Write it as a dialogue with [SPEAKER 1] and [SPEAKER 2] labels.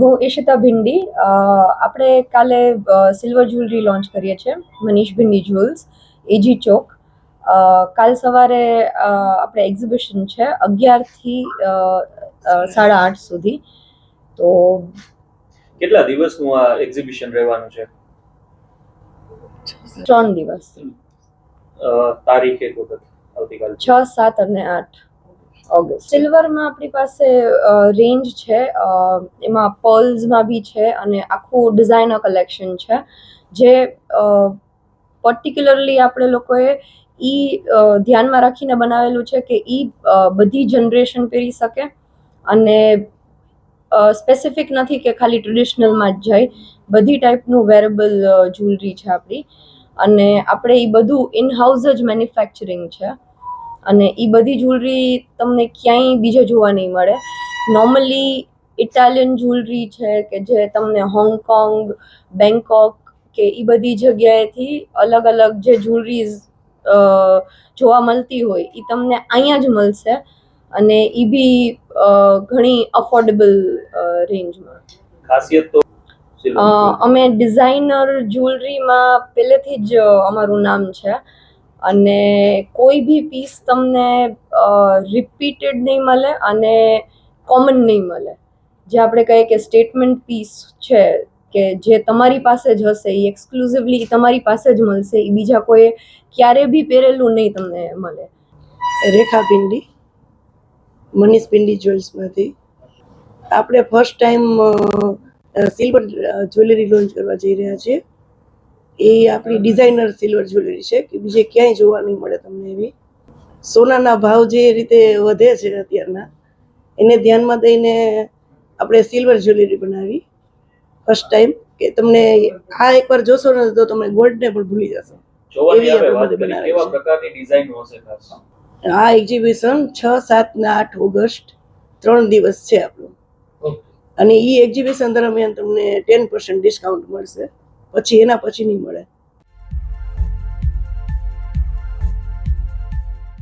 [SPEAKER 1] હું ઈશિતા ભિંડી આપણે કાલે સિલ્વર જ્વેલરી લોન્ચ કરીએ છીએ મનીષ ભિંડી જ્વેલ્સ એજી ચોક. કાલ સવારે આપણે એક્ઝિબિશન છે અગિયારથી સાડા આઠ સુધી. તો
[SPEAKER 2] કેટલા દિવસનું આ એક્ઝિબિશન રહેવાનું છે?
[SPEAKER 1] ત્રણ દિવસ.
[SPEAKER 2] તારીખ એક વખત આવતીકાલ.
[SPEAKER 1] છ સાત અને આઠ. ઓગસ્ટ. સિલ્વરમાં આપણી પાસે રેન્જ છે એમાં પર્લ્સમાં બી છે અને આખું ડિઝાઇનર કલેક્શન છે. જે પર્ટિક્યુલરલી આપણે લોકોએ એ ધ્યાનમાં રાખીને બનાવેલું છે કે એ બધી જનરેશન પહેરી શકે અને સ્પેસિફિક નથી કે ખાલી ટ્રેડિશનલમાં જ જાય. બધી ટાઈપનું વેરેબલ જ્વેલરી છે આપણી. અને આપણે એ બધું ઇન હાઉસ જ મેન્યુફેક્ચરિંગ છે. અને એ બધી જ્વેલરી તમને ક્યાંય બીજે જોવા નહીં મળે. નોર્મલી ઇટાલિયન જ્વેલરી છે કે જે તમને હોંગકોંગ બેંકોક કે એ બધી જગ્યાએથી અલગ અલગ જે જ્વેલરીઝ જોવા મળતી હોય એ તમને અહીંયા જ મળશે અને એ બી ઘણી અફોર્ડેબલ રેન્જમાં
[SPEAKER 2] ખાસિયત તો
[SPEAKER 1] અમે ડિઝાઇનર જ્વેલરીમાં પહેલેથી જ અમારું નામ છે. અને કોઈ બી પીસ તમને રિપીટેડ નહીં મળે અને કોમન નહીં મળે. જે આપણે કહીએ કે સ્ટેટમેન્ટ પીસ છે, કે જે તમારી પાસે જ હશે એ એક્સક્લુઝિવલી તમારી પાસે જ મળશે એ બીજા કોઈ ક્યારે બી પહેરેલું નહીં તમને મળે.
[SPEAKER 3] રેખા પિંડી, મનીષ પિંડી જ્વેલ્સમાંથી આપણે first time silver jewellery launch કરવા જઈ રહ્યા છીએ. એ આપણી ડિઝાઇનર સિલ્વર જ્વેલરી છે કે બીજે ક્યાંય જોવા નહીં મળે તમને એવી. સોનાના ભાવ જે રીતે વધે છે અત્યારના એને ધ્યાનમાં દઈને આપણે સિલ્વર જ્વેલરી બનાવી. ફર્સ્ટ ટાઈમ કે તમને આ એકવાર જોશો ને તો તમે ગોલ્ડને પણ ભૂલી જશો. આ એક્ઝિબિશન છ સાત ને આઠ ઓગસ્ટ ત્રણ દિવસ છે આપણું. અને એ એક્ઝિબિશન દરમિયાન તમને ટેન પર્સન્ટ ડિસ્કાઉન્ટ મળશે. પછી એના પછી નહીં મળે.